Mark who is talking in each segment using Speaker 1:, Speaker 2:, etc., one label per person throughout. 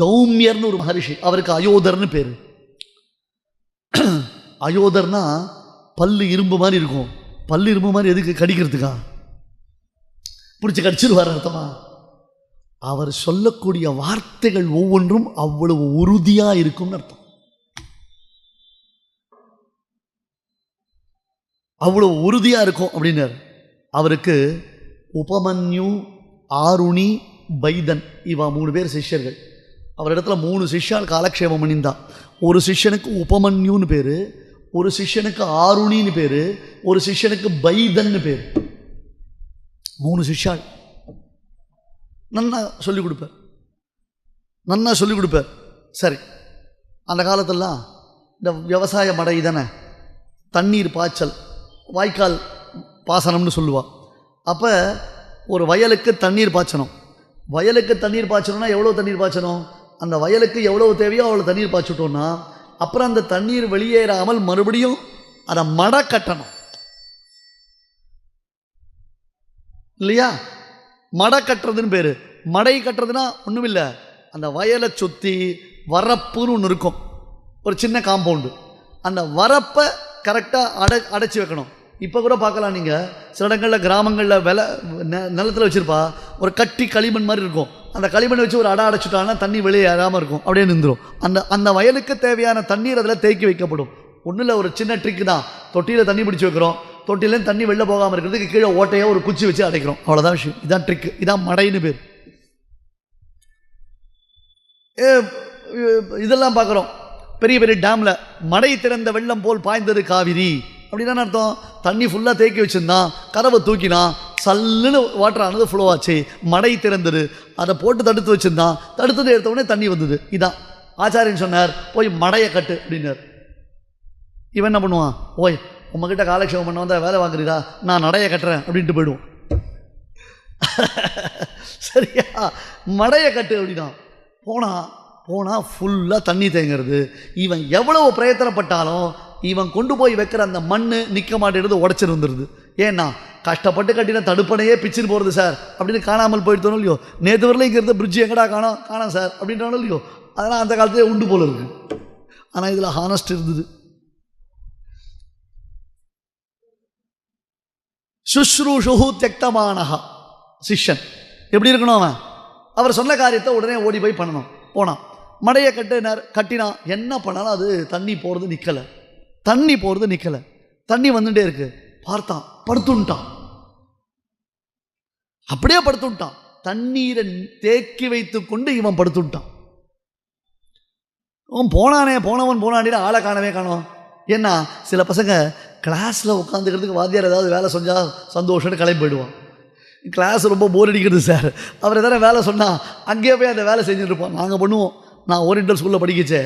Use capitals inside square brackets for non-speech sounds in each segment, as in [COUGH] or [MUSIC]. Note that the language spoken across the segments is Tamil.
Speaker 1: தௌமியர்னு ஒரு மகரிஷி அவருக்கு அயோதர்னு பேர். அயோதர்னா பல்லு இரும்பு மாதிரி இருக்கும். பல்லு இரும்பு மாதிரி எதுக்கு கடிக்கிறதுக்கா? பிடிச்சி கடிச்சிருவார் அர்த்தமா? அவர் சொல்லக்கூடிய வார்த்தைகள் ஒவ்வொன்றும் அவ்வளவு உறுதியாக இருக்கும்னு அர்த்தம். அவ்வளவு உறுதியாக இருக்கும் அப்படின்னார். அவருக்கு உபமன்யு ஆருணி பைதன் இவா மூணு பேர் சிஷ்யர்கள். அவரிடத்துல மூணு சிஷ்யால் காலக்ஷேபம் பண்ணியிருந்தா ஒரு சிஷ்யனுக்கு உபமன்யுன்னு பேர் ஒரு சிஷ்யனுக்கு ஆருணின்னு பேர் ஒரு சிஷ்யனுக்கு பைதன்னு பேர். மூணு சிஷ்யாள் நன்னா சொல்லிக் கொடுப்பார். நன்னா சொல்லிக் கொடுப்பார். சரி அந்த காலத்திலலாம் இந்த விவசாய மடை தானே தண்ணீர் பாய்ச்சல் வாய்க்கால் பாசனம்னு சொல்லுவா. அப்போ ஒரு வயலுக்கு தண்ணீர் பாய்ச்சணும். வயலுக்கு தண்ணீர் பாய்ச்சணும்னா எவ்வளோ தண்ணீர் பாய்ச்சணும்? அந்த வயலுக்கு எவ்வளோ தேவையோ அவ்வளோ தண்ணீர் பாய்ச்சிட்டோம்னா அப்புறம் அந்த தண்ணீர் வெளியேறாமல் மறுபடியும் அதை மடை கட்டணும். இல்லையா? மடை கட்டுறதுன்னு பேர். மடை கட்டுறதுனா ஒன்றும் இல்லை. அந்த வயலை சுற்றி வரப்புன்னு ஒன்று இருக்கும். ஒரு சின்ன காம்பவுண்டு அந்த வரப்பை கரெக்டாக அடை அடைச்சி வைக்கணும். இப்போ கூட பார்க்கலாம் நீங்கள் சில இடங்களில் கிராமங்களில் வில நெ நிலத்தில் வச்சுருப்பா. ஒரு கட்டி களிமண் மாதிரி இருக்கும். அந்த களிமண் வச்சு ஒரு அடை அடைச்சிட்டாங்கன்னா தண்ணி வெளியே ஏறாமல் இருக்கும். அப்படியே நின்றுடும் அந்த அந்த வயலுக்கு தேவையான தண்ணீர் அதில் தேக்கி வைக்கப்படும். ஒன்றும் இல்லை ஒரு சின்ன ட்ரிக் தான். தொட்டியில் தண்ணி பிடிச்சி வைக்கிறோம். தொட்டிலேருந்து தண்ணி வெளில போகாமல் இருக்கிறதுக்கு கீழே ஓட்டையோ ஒரு குச்சி வச்சு அடைக்கிறோம். அவ்வளோதான் விஷயம். இதான் ட்ரிக் இதான் மடைன்னு பேர். ஏ, இதெல்லாம் பார்க்குறோம். பெரிய பெரிய டேமில் மடை திறந்த வெள்ளம் போல் பாய்ந்தது காவிரி. அப்படின்னா அர்த்தம்? தண்ணி ஃபுல்லாக தேக்கி வச்சுருந்தான் கதவை தூக்கினான் சல்லுன்னு வாட்டர் ஆனது ஃப்ளோ ஆச்சு. மடை திறந்தது. அதை போட்டு தடுத்து வச்சுருந்தான் தடுத்தது எடுத்த உடனே தண்ணி வந்தது. இதான். ஆச்சாரியன் சொன்னார் போய் மடையை கட்டு அப்படின்னார். இவன் என்ன பண்ணுவான்? ஓய் உங்ககிட்ட காலக்ஷேபம் பண்ண வந்தால் வேலை வாங்குறீதா நான் நடையை கட்டுறேன் அப்படின்ட்டு போயிடுவோம் [LAUGHS] சரியா? மடையை கட்டு அப்படின்னா போனா போனால் ஃபுல்லாக தண்ணி தேங்கிறது. இவன் எவ்வளவு பிரயத்தனப்பட்டாலும் இவன் கொண்டு போய் வைக்கிற அந்த மண் நிற்க மாட்டேங்கிறது உடச்சிருந்துருது ஏன்னா கஷ்டப்பட்டு கட்டின தடுப்பணையே பிச்சுன்னு போகிறது சார். அப்படின்னு காணாமல் போயிட்டோம் இல்லையோ? நேற்று வரல இங்கே இருந்த பிரிட்ஜ் எங்கடா காணோம்? காணோம் சார். அப்படின்றாலும் இல்லையோ? அதெல்லாம் அந்த காலத்திலே உண்டு போல இருக்கு. ஆனால் இதில் ஹானஸ்ட் இருந்தது. சுஷ்ரூஷு தெக்தமானஹா சிஷ்யன். எப்படி இருக்கணும் அவன்? அவர் சொன்ன காரியத்தை உடனே ஓடி போய் பண்ணணும். போனான். மடையை கட்டினார் கட்டினான். என்ன பண்ணாலும் அது தண்ணி போகிறது நிற்கலை தண்ணி போகிறது நிற்கலை தண்ணி வந்துட்டே இருக்கு. பார்த்தான். படுத்துட்டான். அப்படியே படுத்துட்டான். தண்ணீரை தேக்கி வைத்து கொண்டு இவன் படுத்துட்டான். அவன் போனானே போனவன் போனானே ஆளை காணவே காணோம். ஏன்னா சில பசங்க கிளாஸில் உட்காந்துக்கிறதுக்கு வாத்தியார் ஏதாவது வேலை செஞ்சால் சந்தோஷம்னு கிளம்பி போயிடுவான். கிளாஸ் ரொம்ப போர் அடிக்கிறது சார். அவர் எதனா வேலை சொன்னால் அங்கேயே போய் அந்த வேலை செஞ்சுட்டு இருப்போம் நாங்கள் பண்ணுவோம். நான் ஓரியண்டல் ஸ்கூலில் படிக்கச்சே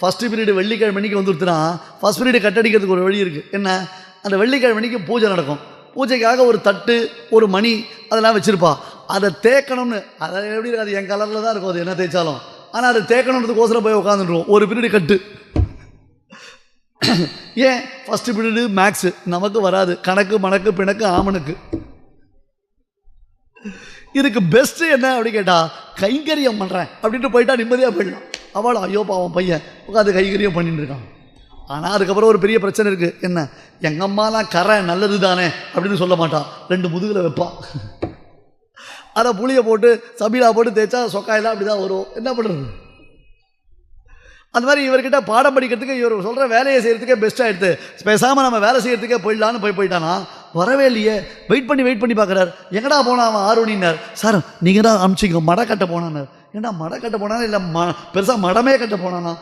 Speaker 1: ஃபஸ்ட்டு பீரியடு வெள்ளிக்கிழமை மணிக்கு வந்துருத்துனா ஃபஸ்ட் பீரியடு கட்டடிக்கிறதுக்கு ஒரு வழி இருக்குது என்ன? அந்த வெள்ளிக்கிழமை மணிக்கு பூஜை நடக்கும். பூஜைக்காக ஒரு தட்டு ஒரு மணி அதெல்லாம் வச்சுருப்பா. அதை தேக்கணும்னு அதை எப்படி இருக்காது என் கலரில் தான் இருக்கும். அது என்ன தேய்ச்சாலும். ஆனால் அதை தேக்கணுன்றதுக்கோசரம் போய் உட்காந்துருவோம் ஒரு பீரியடு கட்டு. [COUGHS] ஏன்? ஃபஸ்ட்டு பீரியடு மேக்ஸு நமக்கு வராது. கணக்கு மணக்கு பிணக்கு ஆமனுக்கு இதுக்கு பெஸ்ட்டு என்ன அப்படின்னு கேட்டால் கைங்கரியம் பண்ணுறேன் அப்படின்ட்டு போயிட்டா நிம்மதியாக போயிடலாம். அவள் ஐயோ பாவம் பையன். உட்காந்து கைங்கரியம் பண்ணிட்டு இருக்கான். ஆனால் அதுக்கப்புறம் ஒரு பெரிய பிரச்சனை இருக்குது என்ன? எங்கள் அம்மாலாம் கரை நல்லது தானே? அப்படின்னு சொல்ல மாட்டான் ரெண்டு முதுகில் வைப்பான் அதை புளியை போட்டு சபீலா போட்டு தேய்ச்சா சொக்காயெல்லாம் அப்படி தான் வரும். என்ன பண்ணுறது அந்த மாதிரி இவர்கிட்ட பாடம் படிக்கிறதுக்கு இவர் சொல்கிற வேலையை செய்கிறதுக்கே பெஸ்ட்டாக எடுத்து பேசாமல் நம்ம வேலை செய்கிறதுக்கே போயிடலான்னு போய் போயிட்டானா வரவே இல்லையே வெயிட் பண்ணி வெயிட் பண்ணி பார்க்குறார். எங்கடா போனான் அவன் ஆர்வணினார் சார் நீங்கள் தான் அனுப்பிச்சிங்க மடை கட்ட போனானார் ஏன்னா மடை கட்ட போனானா? இல்லை ம பெருசாக மடமே கட்ட போனானா?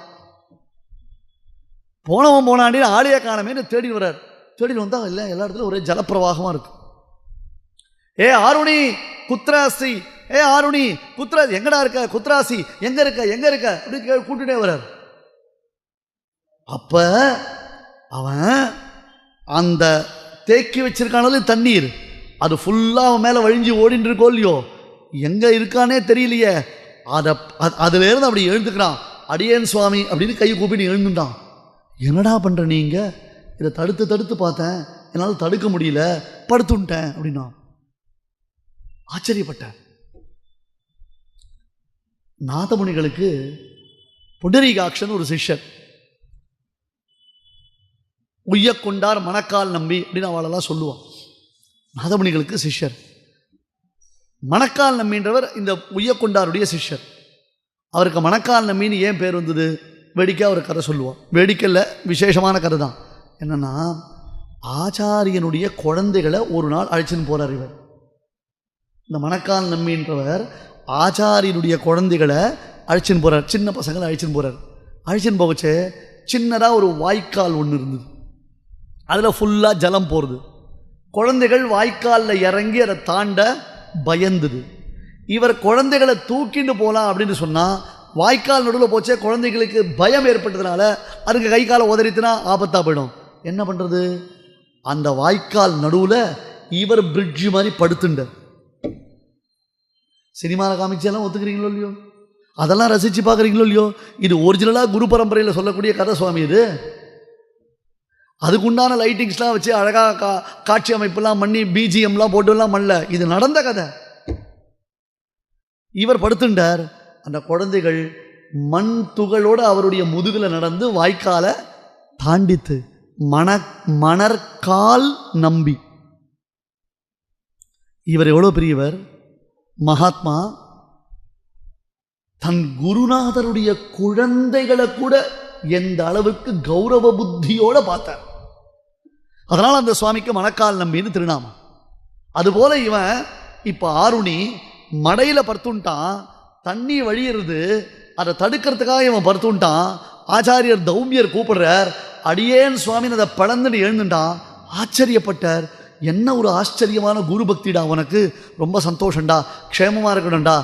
Speaker 1: போனவன் போனாண்டி ஆளையே காணமேன்னு தேடி வர்றார். தேடி வந்தால் இல்லை எல்லா இடத்துலையும் ஒரே ஜலப்பிரவாகமாக இருக்கு. ஏ ஆருணி குத்ராசி. ஏ ஆருணி குத்ரா எங்கடா இருக்க? குத்ராசி எங்க இருக்க? எங்க இருக்க? அப்படின்னு கே- கூட்டுட்டே வர்றார். அப்ப அவன் அந்த தேக்கி வச்சிருக்கானது தண்ணீர். அது ஃபுல்லாக அவன் மேலே வழிஞ்சு ஓடின்னு இருக்கோ இல்லையோ? எங்கே இருக்கானே தெரியலையே. அதை அதுலேருந்து அப்படி எழுந்துக்கிறான். அடியேன் சுவாமி அப்படின்னு கையை கூப்பிட்டு எழுந்துட்டான். என்னடா பண்ணுற நீங்கள் இதை தடுத்து தடுத்து பார்த்தேன். என்னால் தடுக்க முடியல. படுத்துட்டேன் அப்படின்னா ஆச்சரியப்பட்டேன். நாதமுனிகளுக்கு புண்டரீகாட்சன் ஒரு சிஷ்யன் உய்யக்கொண்டார் மணக்கால் நம்பி அப்படின்னு அவளெல்லாம் சொல்லுவான். மாதமணிகளுக்கு சிஷ்யர். மணக்கால் நம்பின்றவர் இந்த உய்யக்கொண்டாருடைய சிஷ்யர். அவருக்கு மணக்கால் நம்பின்னு ஏன் பேர் வந்தது? வேடிக்கை அவர் கதை சொல்லுவான். வேடிக்கையில் விசேஷமான கதை தான் என்னென்னா ஆச்சாரியனுடைய குழந்தைகளை ஒரு நாள் அழைச்சின்னு போகிறார் இவர். இந்த மணக்கால் நம்பின்றவர் ஆச்சாரியனுடைய குழந்தைகளை அழைச்சின்னு போகிறார் சின்ன பசங்களை அழைச்சின்னு போகிறார் அழைச்சின்னு போகச்சு சின்னதாக ஒரு வாய்க்கால் ஒன்று இருந்தது. அதில் ஃபுல்லாக ஜலம் போகிறது குழந்தைகள் வாய்க்காலில் இறங்கி அதை தாண்ட பயந்துது. இவர் குழந்தைகளை தூக்கிட்டு போகலாம் அப்படின்னு சொன்னால் வாய்க்கால் நடுவில் போச்சே குழந்தைகளுக்கு பயம் ஏற்பட்டதுனால அதுக்கு கை காலை உதறித்துனா ஆபத்தாக போயிடும். என்ன பண்ணுறது அந்த வாய்க்கால் நடுவில் இவர் பிரிட்ஜு மாதிரி படுத்துண்டார் சினிமாவில் காமிச்செல்லாம் ஒத்துக்கிறீங்களோ இல்லையோ? அதெல்லாம் ரசித்து பார்க்குறீங்களோ இல்லையோ? இது ஒரிஜினலாக குரு பரம்பரையில் சொல்லக்கூடிய கதை சுவாமி இது. அதுக்குண்டான லைட்டிங்ஸ்லாம் வச்சு அழகாக கா காட்சி அமைப்புலாம் பண்ணி பிஜிஎம்லாம் போட்டுலாம் பண்ணல. இது நடந்த கதை. இவர் படுத்துண்டார். அந்த குழந்தைகள் மண் துகளோடு அவருடைய முதுகில் நடந்து வாய்க்காலை தாண்டித்து மண மணற்கால் நம்பி. இவர் எவ்வளோ பெரியவர்? மகாத்மா தன் குருநாதருடைய குழந்தைகளை கூட எந்த அளவுக்கு கௌரவ புத்தியோட பார்த்தார். அதனால் அந்த சுவாமிக்கு மணக்கால் நம்பின்னு திருநாமம். அதுபோல இவன் இப்போ ஆருணி மடையில் படுத்துன்ட்டான் தண்ணி வழியிறது அதை தடுக்கிறதுக்காக இவன் படுத்துன்ட்டான் ஆச்சாரியர் தௌமியர் கூப்பிடுறார் அடியேன் சுவாமின்னு அதை பழந்துட்டு எழுந்துட்டான். ஆச்சரியப்பட்டார். என்ன ஒரு ஆச்சரியமான குரு பக்திடா உனக்கு. ரொம்ப சந்தோஷம்டா க்ஷேமமாக இருக்கணும்டா.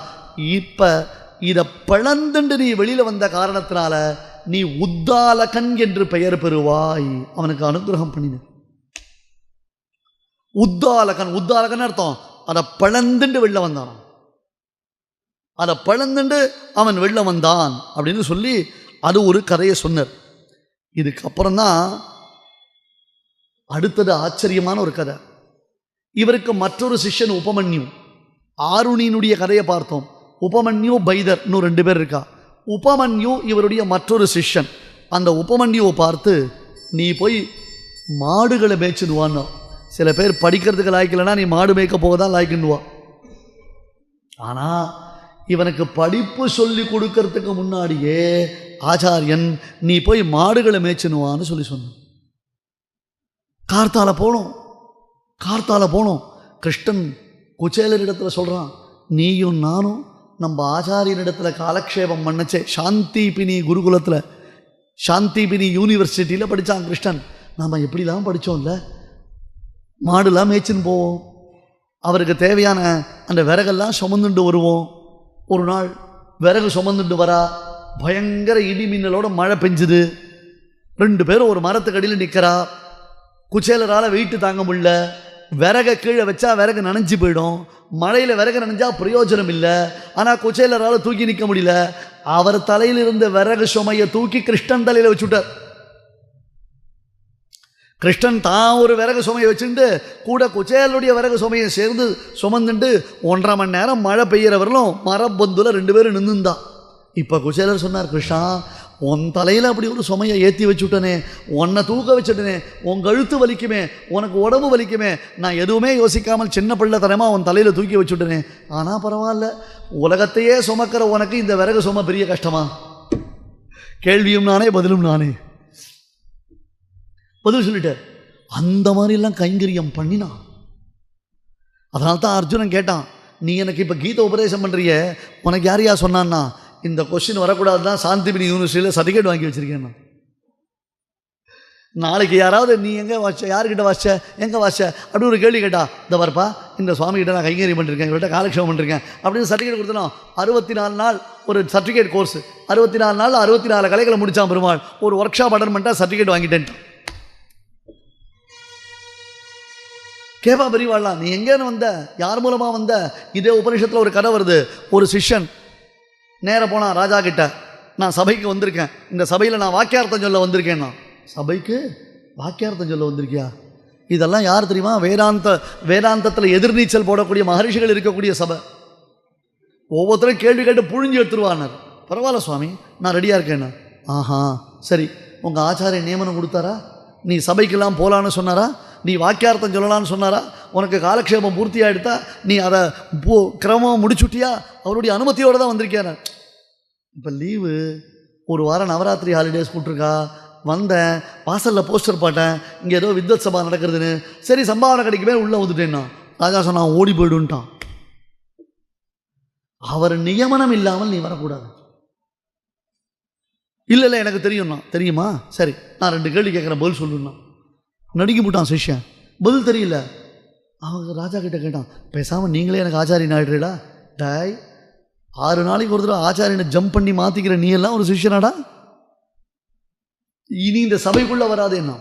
Speaker 1: இப்போ இதை பிளந்துண்டு நீ வெளியில் வந்த காரணத்தினால நீ உத்தாலகன் என்று பெயர் பெறுவாய். அவனுக்கு அனுகிரகம் பண்ணின உத்தாலகன் உத்தாலகன் அர்த்தம் அதை பிளந்துண்டு வெளில வந்தான். அதை பிளந்துண்டு அவன் வெளில வந்தான் அப்படின்னு சொல்லி அது ஒரு கதையை சொன்னார். இதுக்கப்புறம் தான் அடுத்தது ஆச்சரியமான ஒரு கதை. இவருக்கு மற்றொரு சிஷ்யன் உபமன்யு ஆருணியினுடைய கதையை பார்த்தோம். உபமன்யு பைதர் இன்னும் ரெண்டு பேர் இருக்கா? உபமன்யு இவருடைய மற்றொரு சிஷ்யன். அந்த உபமன்யுவை பார்த்து நீ போய் மாடுகளை மேய்ச்சிடுவான்னு சில பேர் படிக்கிறதுக்கு லாய்க்கலைன்னா நீ மாடு மேய்க்க போக தான் லாய்க்குன்னுவா. ஆனால் இவனுக்கு படிப்பு சொல்லி கொடுக்கறதுக்கு முன்னாடியே ஆச்சாரியன் நீ போய் மாடுகளை மேய்ச்சினுவான்னு சொல்லி சொன்னான். கார்த்தால போனோம். கார்த்தால போனோம். கிருஷ்ணன் குச்சேலரிடத்துல சொல்கிறான் நீயும் நானும் நம்ம ஆச்சாரியனிடத்துல காலக்ஷேபம் பண்ணச்சே. சாந்திபினி குருகுலத்தில் சாந்திபினி யூனிவர்சிட்டியில் படித்தான் கிருஷ்ணன். நாம் எப்படிலாம் படித்தோம்ல மாடுலாம் மேய்ச்சின்னு போவோம். அவருக்கு தேவையான அந்த விறகெல்லாம் சுமந்துட்டு வருவோம். ஒரு நாள் விறகு சுமந்துட்டு வரா பயங்கர இடி மின்னலோட மழை பெஞ்சுது. ரெண்டு பேரும் ஒரு மரத்துக்கடியில் நிற்கிறா குச்சேலரால் வெயிட்டு தாங்க முடியல. விறகை கீழே வச்சா விறகு நனைஞ்சு போயிடும். மழையில் விறகு நனைஞ்சா பிரயோஜனம் இல்லை. ஆனால் குச்சேலரால் தூக்கி நிற்க முடியல. அவர் தலையில் இருந்த விறகு சுமையை தூக்கி கிருஷ்ணன் தலையில் வச்சுட்டார். கிருஷ்ணன் தான் ஒரு விறகு சுமையை வச்சுட்டு கூட குச்சேலுடைய விறகு சுமையை சேர்ந்து சுமந்துட்டு ஒன்றரை மணி நேரம் மழை பெய்யறவர்களும் மரப்பொந்துல ரெண்டு பேரும் நின்றுந்தா இப்போ குச்சேலர் சொன்னார் கிருஷ்ணா உன் தலையில் அப்படி ஒரு சுமையை ஏற்றி வச்சுட்டனே உன்னை தூக்க வச்சுட்டனே உன் கழுத்து வலிக்குமே உனக்கு உடம்பு வலிக்குமே நான் எதுவுமே யோசிக்காமல் சின்ன பிள்ளைத்தனமாக உன் தலையில் தூக்கி வச்சுட்டனே. ஆனால் பரவாயில்ல உலகத்தையே சுமக்கிற உனக்கு இந்த விறகு சும பெரிய கஷ்டமா? கேள்வியும் நானே பதிலும் நானே. பதில் சொல்லிட்டார். அந்த மாதிரிலாம் கைங்கரியம் பண்ணினான் அதனால தான் அர்ஜுனன் கேட்டான் நீ எனக்கு இப்போ கீத உபதேசம் பண்ணுறிய உனக்கு யார் யார் சொன்னான்னா இந்த கொஸ்டின் வரக்கூடாது தான் சாந்திபினி யூனிவர்சிட்டியில் சர்டிஃபிகேட் வாங்கி வச்சுருக்கேன் நான் நாளைக்கு யாராவது நீ எங்கே வாச்ச யாருக்கிட்ட வாச்ச எங்கே வாச்ச? அப்படின்னு ஒரு கேள்வி கேட்டா இந்த வரப்பா இந்த சுவாமிகிட்ட நான் கைங்கறி பண்ணிருக்கேன் இவர்கிட்ட காலக்ஷேபம் பண்ணிருக்கேன். அப்படின்னு சர்டிஃபிகேட் கொடுத்தனோம் அறுபத்தி நாலு நாள் ஒரு சர்டிஃபிகேட் கோர்ஸ் அறுபத்தி நாலு நாள் அறுபத்தி நாலு கலைகளை முடித்தான் பெருமாள். ஒரு ஒர்க் ஷாப் அட்டன் பண்ணிட்டா சர்டிஃபிகேட் வாங்கிட்டேன் கேப்பா பெரியவாள்லாம் நீ எங்கேன்னு வந்த? யார் மூலமாக வந்த? இதே உபனிஷத்தில் ஒரு கதை வருது. ஒரு சிஷ்யன் நேராக போனான் ராஜா கிட்ட நான் சபைக்கு வந்திருக்கேன். இந்த சபையில் நான் வாக்கியார்த்தம் சொல்ல வந்திருக்கேன் நான் சபைக்கு வாக்கியார்த்தம் சொல்ல வந்திருக்கியா? இதெல்லாம் யார் தெரியுமா? வேதாந்த வேதாந்தத்தில் எதிர்நீச்சல் போடக்கூடிய மகரிஷிகள் இருக்கக்கூடிய சபை. ஒவ்வொருத்தரும் கேள்வி கேட்டு புழிஞ்சு எடுத்துருவானார். பரவாயில்ல சுவாமி நான் ரெடியாக இருக்கேன் ஆஹா சரி. உங்கள் ஆச்சாரிய நியமனம் கொடுத்தாரா? நீ சபைக்கெல்லாம் போகலான்னு சொன்னாரா? நீ வாக்கியார்த்தம் சொல்லலான்னு சொன்னாரா? உனக்கு காலக்ஷேபம் பூர்த்தி ஆகிடுத்தா நீ அதை போ கிரமமாக முடிச்சுட்டியா? அவருடைய அனுமதியோடு தான் வந்திருக்கேன் இப்போ லீவு ஒரு வாரம் நவராத்திரி ஹாலிடேஸ் போட்டிருக்கா? வந்தேன் வாசலில் போஸ்டர் பாட்டேன் இங்கே ஏதோ வித்வத் சபா நடக்கிறதுன்னு. சரி சம்பாவனை கிடைக்குமே உள்ளே வந்துட்டேன்னா ராஜா சொன்னான் ஓடி போயிடுன்ட்டான் அவர் நியமனம் இல்லாமல் நீ வரக்கூடாது. இல்லை இல்லை எனக்கு தெரியும்ண்ணா தெரியுமா? சரி நான் ரெண்டு கேள்வி கேட்குறேன் பதில் சொல்லுண்ணா நடுங்கி போட்டான் சிஷ்யன். பதில் தெரியல. அவங்க ராஜா கிட்ட கேட்டான் பேசாமல் நீங்களே எனக்கு ஆச்சாரியன் ஆயிடுறீடா? டாய் ஆறு நாளைக்கு ஒரு தடவை ஆச்சாரியனை ஜம்ப் பண்ணி மாற்றிக்கிற நீ எல்லாம் ஒரு சிஷ்யனாடா? இனி இந்த சபைக்குள்ளே வராதேன்னா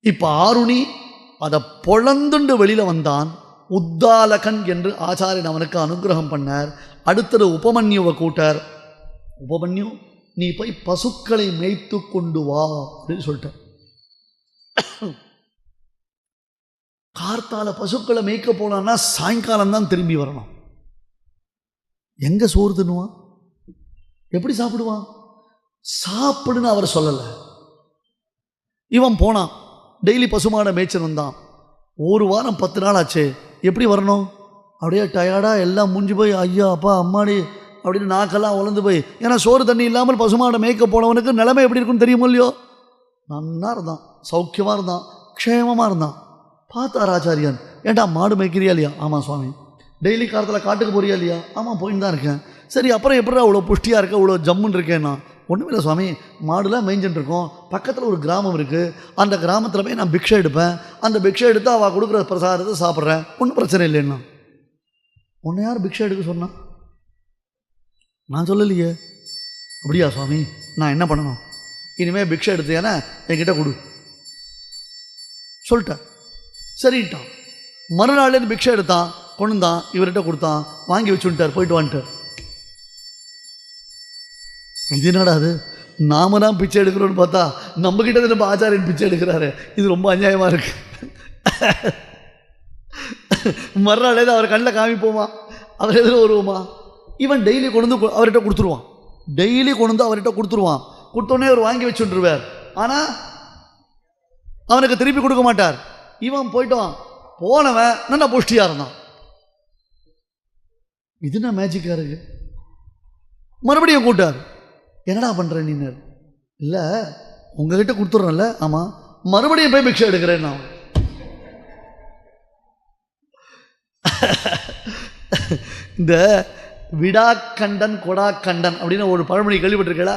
Speaker 1: இப்போ ஆருணி அதை பொழந்துண்டு வெளியில் வந்தான். உத்தாலகன் என்று ஆச்சாரியன் அவனுக்கு அனுகிரகம் பண்ணார். அடுத்தது உபமன்யுவை கூட்டார். உபமன்யு நீ போய் பசுக்களை மேய்த்து கொண்டு வா அப்படின்னு சொல்லிட்டேன் [COUGHS] கார்த்தால பசுக்களை மேய்க்க போனான்னா சாயங்காலம் தான் திரும்பி வரணும். எங்க சோறு தின்னுவான்? எப்படி சாப்பிடுவான்? சாப்பிடுன்னு அவர் சொல்லலை. இவன் போனான். டெய்லி பசுமாடை மேய்ச்சல் வந்தான். ஒரு வாரம் பத்து நாள் ஆச்சு. எப்படி வரணும்? அப்படியே டயர்டாக எல்லாம் முடிஞ்சு போய் ஐயா அப்பா அம்மாடி அப்படின்னு நாக்கெல்லாம் வளர்ந்து போய் ஏன்னா சோறு தண்ணி இல்லாமல் பசுமாடை மேய்க்க போனவனுக்கு நிலைமை எப்படி இருக்குன்னு தெரியுமோ இல்லையோ? நன்னா இருந்தான் சௌக்கியமாக இருந்தான் க்ஷேமமாக இருந்தான் பார்த்தார் ஆச்சாரியன் ஏன்டா மாடு மேய்க்கிறியா இல்லையா? ஆமாம் சுவாமி. டெய்லி காலத்தில் காட்டுக்கு போறியா இல்லையா? ஆமாம் போயின்னு தான் இருக்கேன். சரி அப்புறம் எப்படிடா அவ்வளோ புஷ்டியாக இருக்க இவ்வளோ ஜம்முன்னு இருக்கேன்னா? ஒன்றுமில்லை சுவாமி மாடுலாம் மேய்ஞ்சிட்டுருக்கோம் பக்கத்தில் ஒரு கிராமம் இருக்குது அந்த கிராமத்தில் போய் நான் பிக்ஷை எடுப்பேன். அந்த பிக்ஷை எடுத்து அவள் கொடுக்குற பிரசாதத்தை சாப்பிட்றேன். ஒன்றும் பிரச்சனை இல்லைன்னா? உன்னை யார் பிக்ஷை எடுக்க சொன்னா? நான் சொல்லலையே. அப்படியா சுவாமி நான் என்ன பண்ணணும்? இனிமேல் பிக்ஷை எடுத்தேன்னா என்கிட்ட கொடு. சொல்லிட்டேன் சரின்ட்டான். மறுநாள்லேருந்து பிக்ஷை எடுத்தான் கொண்டுந்தான் இவர்கிட்ட கொடுத்தான் வாங்கி வச்சுட்டார் போயிட்டு வந்துட்டார் இது என்னடா அது? நாம தான் பிச்சை எடுக்கிறோன்னு பார்த்தா நம்ம கிட்ட இருந்து நம்ம ஆச்சாரியன் பிச்சை எடுக்கிறாரு. இது ரொம்ப அநியாயமாக இருக்கு. மறுநாள் ஏதோ அவர் கண்ணில் காமிப்போமா? அவர் எதில் வருவோமா? இவன் டெய்லி கொண்டு வந்து அவர்கிட்ட கொடுத்துருவான். டெய்லி கொண்டு வந்து அவர்கிட்ட கொடுத்துருவான். கொடுத்தோடனே அவர் வாங்கி வச்சுட்டுருவார். ஆனால் அவனுக்கு திருப்பி கொடுக்க மாட்டார். இவன் போயிட்டான். போனவன் நல்லா புஷ்டியாக இருந்தான். இது என்ன மேஜிக்காக இருக்கு? மறுபடியும் கூட்டார் என்னடா பண்ணுற நீனர் இல்லை உங்ககிட்ட கொடுத்துட்றேன்ல ஆமாம் மறுபடியும் போய் பிக்ஷை எடுக்கிறேன் நான். [LAUGHS] இந்த விடாக்கண்டன் கொடாக்கண்டன் அப்படின்னு ஒரு பழமொழி கேள்விப்பட்டிருக்கீங்களா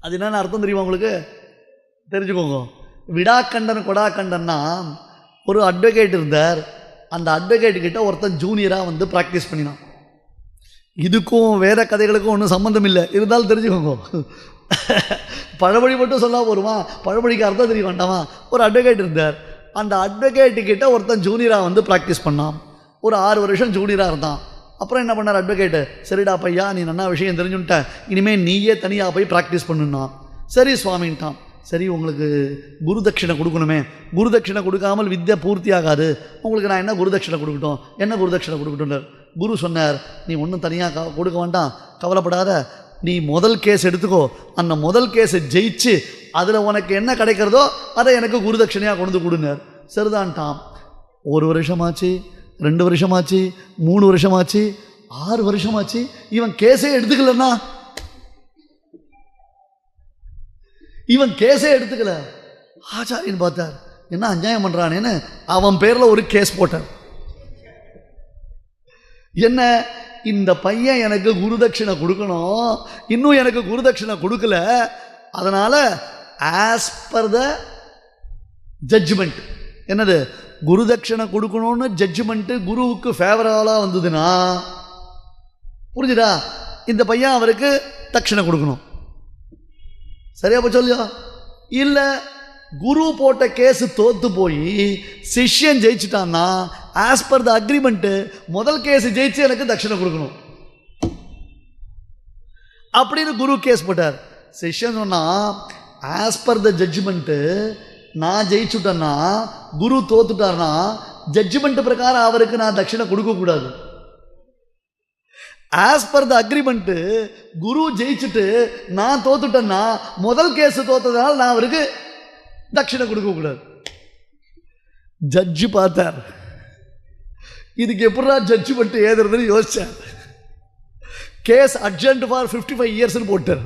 Speaker 1: அது என்னென்ன அர்த்தம் தெரியுமா உங்களுக்கு? தெரிஞ்சுக்கோங்க. விடாக்கண்டன் கொடாக்கண்டன்னா ஒரு அட்வொகேட் இருந்தார். அந்த அட்வொகேட் கிட்ட ஒருத்தன் ஜூனியராக வந்து ப்ராக்டிஸ் பண்ணினான். இதுக்கும் வேறு கதைகளுக்கும் ஒன்றும் சம்மந்தம் இல்லை. இருந்தாலும் தெரிஞ்சுக்கோங்க. பழமொழி மட்டும் சொன்னா போருமா பழமொழிக்கு அர்த்தம் தெரிய வேண்டாமா? ஒரு அட்வொகேட் இருந்தார். அந்த அட்வொகேட்டுக்கிட்ட ஒருத்தன் ஜூனியராக வந்து ப்ராக்டிஸ் பண்ணான். ஒரு ஆறு வருஷம் ஜூனியராக இருந்தான். அப்புறம் என்ன பண்ணார் அட்வொகேட்டு சரிடா பையா நீ நல்லா விஷயம் தெரிஞ்சுன்ட்ட. இனிமேல் நீயே தனியாக போய் ப்ராக்டிஸ் பண்ணுன்னா சரி சுவாமின்ட்டான். சரி உங்களுக்கு குருதட்சிணை கொடுக்கணுமே. குருதட்சிணை கொடுக்காமல் வித்யா பூர்த்தி ஆகாது உங்களுக்கு நான் என்ன குருதட்சிணை கொடுக்கட்டும்? என்ன குருதட்சிணை கொடுக்கட்டும் குரு சொன்னார் நீ ஒன்றும் தனியாக கொடுக்க வேண்டாம். கவலைப்படாத. நீ முதல் கேஸ் எடுத்துக்கோ. அந்த முதல் கேஸை ஜெயிச்சு அதில் உனக்கு என்ன கிடைக்கிறதோ அதை எனக்கு குருதட்சிணையாக கொண்டு வந்து கொடுனார் சரிதான்ட்டான் ஒரு வருஷமாச்சு ரெண்டு வருஷமாச்சு மூணு வருஷமாச்சு ஆறு வருஷமாச்சு இவன் கேஸே எடுத்துக்கலன்னா இவன் கேஸே எடுத்துக்கல. ஆச்சாரியன் பார்த்தார். என்ன அநியாயம் பண்ணுறானேன்னு அவன் பேரில் ஒரு கேஸ் போட்டார் என்ன? இந்த பையன் எனக்கு குருதட்சிணை கொடுக்கணும். இன்னும் எனக்கு குருதட்சிணை கொடுக்கல. அதனால் ஆஸ் பர் த ஜட்ஜ்மெண்ட் என்னது? குருதட்சிணை கொடுக்கணும்னு ஜட்ஜ்மெண்ட்டு குருவுக்கு ஃபேவரபுளாக வந்ததுன்னா புரிஞ்சுதா? இந்த பையன் அவருக்கு தட்சிணை கொடுக்கணும். சரியா போச்சு சொல்லியா? இல்லை குரு போட்ட கேஸ் தோத்து போய் சிஷ்யன் ஜெயிச்சிட்டான்னா ஆஸ் பர் த அக்ரிமெண்ட்டு முதல் கேஸ் ஜெயிச்சு எனக்கு தட்சிணை கொடுக்கணும். அப்படின்னு குரு கேஸ் போட்டார். சிஷ்யன் சொன்னா ஆஸ் பர் த ஜட்ஜ்மெண்ட்டு நான் ஜெயிச்சுட்டேன்னா குரு தோத்துட்டார்னா ஜட்ஜ்மெண்ட் பிரகாரம் அவருக்கு நான் தட்சிணை கொடுக்கக்கூடாது. ஆஸ் பர் த அக்ரிமெண்ட்டு குரு ஜெயிச்சுட்டு நான் தோத்துட்டேன்னா முதல் கேஸ் தோத்ததுனால நான் அவருக்கு தட்சிணை கொடுக்கக்கூடாது ஜட்ஜு பார்த்தார். இதுக்கு எப்படா ஜட்ஜ்மெண்ட் ஏதுறதுன்னு யோசிச்சார். Case urgent for fifty five இயர்ஸ்னு போட்டார்.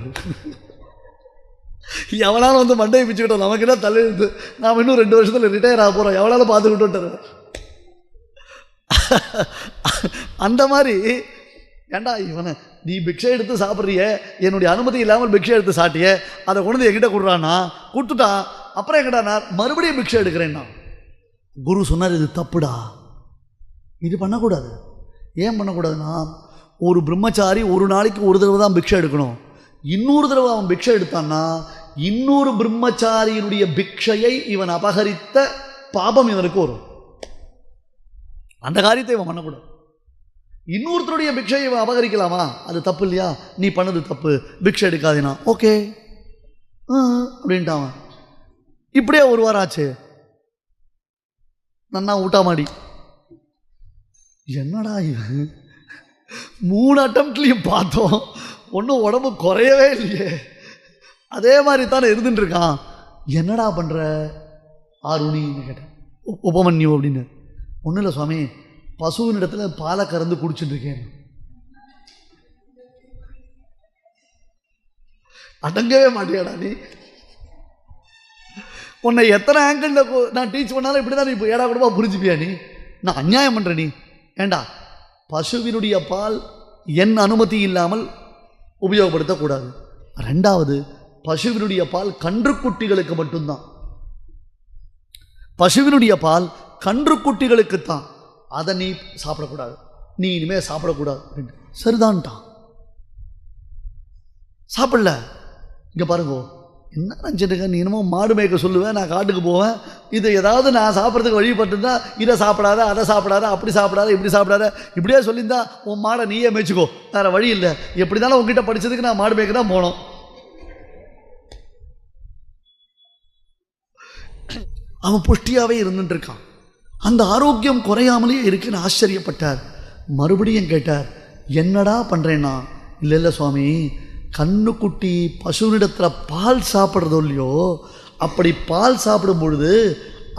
Speaker 1: எவனாலும் வந்து மண்டையை பிச்சுக்கிட்டோம் நமக்கு என்ன தலை இருந்து நாம் இன்னும் ரெண்டு வருஷத்தில் ரிட்டையர் ஆக போகிறோம் எவனாலும் பார்த்துக்கிட்டோன்ட்டார் அந்த மாதிரி ஏண்டா இவனை? நீ பிக்ஷை எடுத்து சாப்பிட்றிய? என்னுடைய அனுமதி இல்லாமல் பிக்ஷை எடுத்து சாட்டிய? அதை கொண்டு என்கிட்ட கொடுறானா? கொடுத்துட்டான் அப்புறம் எங்கடா நான் மறுபடியும் பிக்ஷை எடுக்கிறேன்னா? குரு சொன்னார் இது தப்புடா. இது பண்ணக்கூடாது. ஏன் பண்ணக்கூடாதுன்னா ஒரு பிரம்மச்சாரி ஒரு நாளைக்கு ஒரு தடவை தான் பிக்ஷை எடுக்கணும். இன்னொரு தடவை அவன் பிக்ஷை எடுத்தான்னா இன்னொரு பிரம்மச்சாரியினுடைய பிக்ஷையை இவன் அபகரித்த பாபம் இவனுக்கு வரும். அந்த காரியத்தை இவன் பண்ணக்கூடாது. இன்னொருத்தருடைய பிக்ஷையை அபகரிக்கலாமா? அது தப்பு இல்லையா நீ பண்ணது தப்பு. பிக்ஷை எடுக்காதேனா? ஓகே. அப்படின்ட்டான் இப்படியே ஒரு வாரம் ஆச்சு? நன்னா ஊட்டாமாடி. என்னடா இவன் மூணு அட்டம்ப்ட்லேயும் பார்த்தோம். ஒன்றும் உடம்பு குறையவே இல்லையே. அதே மாதிரி தானே இருந்துட்டு இருக்கான். என்னடா பண்ணுற ஆருணின்னு கேட்டேன். உ- உபமன்யு அப்படின்னு. ஒன்றும் இல்லை சுவாமி. பசுவின் இடத்துல பாலை கறந்து குடிச்சுட்டு இருக்கேன் அடங்கவே மாட்டியாடா நீ. உன்னை எத்தனை ஆங்கிளில் நான் டீச் பண்ணாலும் இப்படி தான் நீ இப்போ ஏடா கூடமா புரிஞ்சுப்பியா நீ? நான் அநியாயம் பண்ணுறேன் நீ. ஏண்டா? பசுவினுடைய பால் என் அனுமதி இல்லாமல் உபயோகப்படுத்தக்கூடாது. ரெண்டாவது பசுவினுடைய பால் கன்றுக்குட்டிகளுக்கு மட்டும்தான். பசுவினுடைய பால் கன்றுக்குட்டிகளுக்குத்தான். அதை நீ சாப்பிடக்கூடாது. நீ இனிமேல் சாப்பிடக்கூடாது அப்படின்னு. சரிதான்ட்டான். சாப்பிடல. இங்கே பாருங்கோ. என்ன நினச்சிட்டு நீ இனிமோ மாடு மேய்க்க சொல்லுவேன் நான் காட்டுக்கு போவேன். இது ஏதாவது நான் சாப்பிட்றதுக்கு வழிபட்டுருந்தா இதை சாப்பிடாத அதை சாப்பிடாத அப்படி சாப்பிடாத இப்படி சாப்பிடாத. இப்படியே சொல்லியிருந்தா உன் மாடை நீயே மேய்ச்சிக்கோ. வேறு வழி இல்லை. எப்படி தானே உங்ககிட்ட படித்ததுக்கு நான் மாடு மேய்க்க தான் போனோம். அவன் புஷ்டியாகவே இருந்துட்டு இருக்கான். அந்த ஆரோக்கியம் குறையாமலே இருக்குன்னு ஆச்சரியப்பட்டார். மறுபடியும் கேட்டார் என்னடா பண்ணுறேன்னா இல்லை இல்லை சுவாமி கண்ணுக்குட்டி பசுவினிடத்தில் பால் சாப்பிட்றதோ இல்லையோ அப்படி பால் சாப்பிடும் பொழுது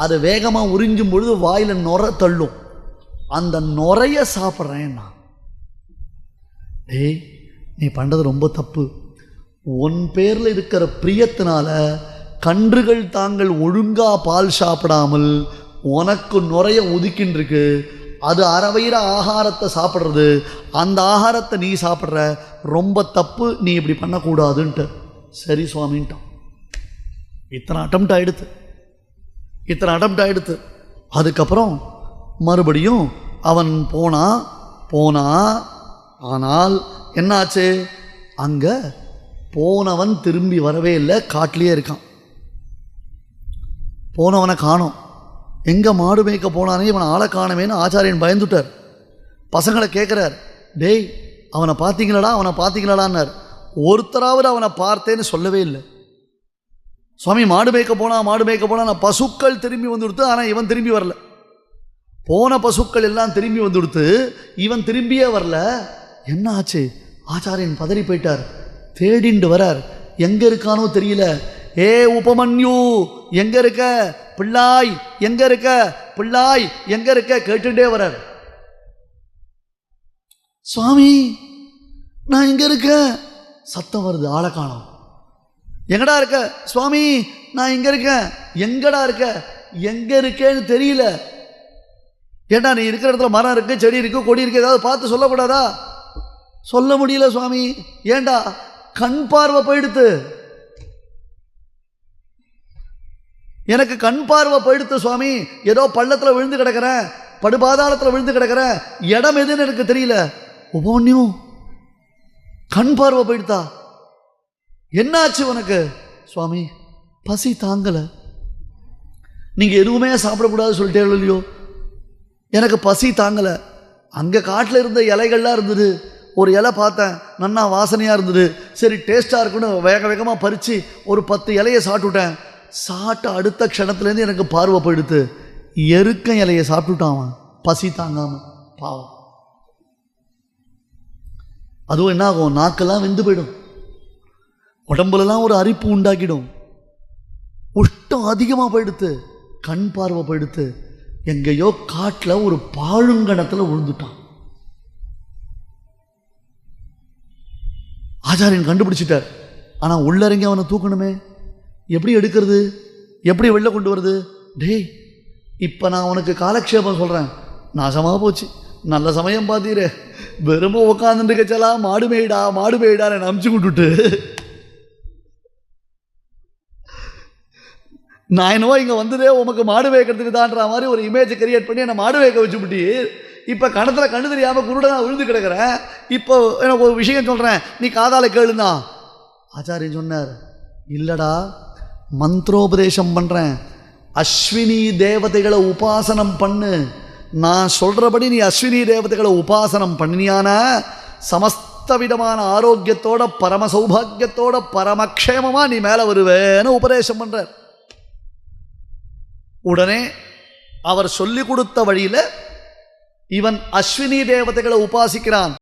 Speaker 1: அதை வேகமாக உறிஞ்சும் பொழுது வாயில் நுர தள்ளும். அந்த நுரைய சாப்பிட்றேன் நான் டேய் நீ பண்ணுறது ரொம்ப தப்பு. உன் பேரில் இருக்கிற பிரியத்தினால கன்றுகள் தாங்கள் ஒழுங்காக பால் சாப்பிடாமல் உனக்கு நுரைய ஒதுக்கின்றிருக்கு அது அறவயிற ஆகாரத்தை சாப்பிட்றது. அந்த ஆகாரத்தை நீ சாப்பிட்ற. ரொம்ப தப்பு நீ இப்படி பண்ணக்கூடாதுன்ட்டு. சரி சுவாமின்ட்டான். இத்தனை அட்டம்ப்ட் ஆகிடுது இத்தனை அட்டம்ப்ட் ஆகிடுது அதுக்கப்புறம் மறுபடியும் அவன் போனா போனா ஆனால் என்னாச்சு? அங்கே போனவன் திரும்பி வரவே இல்லை. காட்டிலேயே இருக்கான். போனவனை காணோம். எங்கே மாடு மேய்க்க போனானே இவன் ஆளை காணவேன்னு ஆச்சாரியன் பயந்துட்டார். பசங்களை கேட்குறார் டேய் அவனை பார்த்தீங்களடா அவனை பார்த்தீங்களடான்னார். ஒருத்தராவது அவனை பார்த்தேன்னு சொல்லவே இல்லை. சுவாமி மாடு மேய்க்க போனா மாடு மேய்க்க போனா நான் பசுக்கள் திரும்பி வந்துடுத்து ஆனால் இவன் திரும்பி வரல. போன பசுக்கள் எல்லாம் திரும்பி வந்து கொடுத்து இவன் திரும்பியே வரல. என்ன ஆச்சு? ஆச்சாரியன் பதறி போயிட்டார். தேடிண்டு வரார். எங்கே இருக்கானோ தெரியல. ஏ உபமன்யு எங்கே இருக்க? பிள்ளாய் எங்க இருக்க? பிள்ளாய் எங்க இருக்க? கேட்டுட்டே வர்றார் சுவாமி நான் எங்க இருக்க? சத்தம் வருது ஆளை காணும். எங்கடா இருக்க? சுவாமி நான் இங்க இருக்கேன்? எங்கடா இருக்க? எங்க இருக்கேன்னு தெரியல. ஏன்னா நீ இருக்கிற இடத்துல மரம் இருக்கு செடி இருக்கு கொடி இருக்கு ஏதாவது பார்த்து சொல்லக்கூடாதா? சொல்ல முடியல சுவாமி. ஏண்டா கண் பார்வை போயிடுத்து. எனக்கு கண் பார்வை போயிடுத்து சுவாமி. ஏதோ பள்ளத்தில் விழுந்து கிடக்கிறேன். படுபாதாளத்தில் விழுந்து கிடக்கிறேன். இடம் எதுன்னு எனக்கு தெரியல. ஒவ்வொன்றையும் கண் பார்வை போயிடுதா என்னாச்சு உனக்கு? சுவாமி பசி தாங்கலை. நீங்கள் எதுவுமே சாப்பிடக்கூடாது சொல்லிட்டே இல்லையோ? எனக்கு பசி தாங்கலை. அங்கே காட்டில் இருந்த இலைகள்லாம் இருந்தது. ஒரு இலை பார்த்தேன். நன்னா வாசனையாக இருந்தது. சரி டேஸ்ட்டாக இருக்குன்னு வேக வேகமாக பறித்து ஒரு பத்து இலையை சாப்பிட்டுட்டேன். சாப்பிட்ட அடுத்த க்ஷணத்துலேருந்து எனக்கு பார்வை போயிடுத்து எருக்க இலையை சாப்பிட்டுட்டான் அவன். பசி தாங்காம. பாவம். அதுவும் என்ன ஆகும்? நாக்கெல்லாம் வெந்து போயிடும். உடம்புலலாம் ஒரு அரிப்பு உண்டாக்கிடும். உஷ்டம் அதிகமாக போயிடுத்து கண் பார்வை போயிடுத்து எங்கேயோ காட்டில் ஒரு பாழுங்கணத்தில் விழுந்துட்டான் ஆச்சாரியன் கண்டுபிடிச்சிட்டார். ஆனால் உள்ளறங்கி அவனை தூக்கணுமே? எப்படி எடுக்கிறது? எப்படி வெளில கொண்டு வருது? டேய் இப்போ நான் உனக்கு காலக்ஷேபம் சொல்கிறேன் நாசமாக போச்சு. நல்ல சமயம் பார்த்தீரே வெறும உட்காந்துட்டு கச்சலா மாடு மேய்டா மாடு மேய்டா என்னை அமுச்சு விட்டுட்டு நான் என்னவோ இங்கே வந்ததே உமக்கு மாடு வேக்கிறதுக்கு தான்ற மாதிரி ஒரு இமேஜை கிரியேட் பண்ணி என்னை மாடு வேக்க வச்சுவிட்டி இப்போ கணத்தில் கண்டு தெரியாமல் குருடனா விழுந்து கிடக்கிறேன். இப்போ எனக்கு ஒரு விஷயம் சொல்கிறேன் நீ காதால கேளுனா ஆச்சாரியன் சொன்னார் இல்லடா மந்திரோபதேசம் பண்ணுறேன் அஸ்வினி தேவதைகளை உபாசனம் பண்ணு. நான் சொல்கிறபடி நீ அஸ்வினி தேவதைகளை உபாசனம் பண்ணினியானா? சமஸ்த விதமான ஆரோக்கியத்தோட பரம சௌபாகியத்தோட பரமக்ஷேமமாக நீ மேலே வருவேன்னு உபதேசம் பண்ணுறார் உடனே அவர் சொல்லி கொடுத்த வழியில் இவன் அஸ்வினி தேவதைகளை உபாசிக்கிறான்.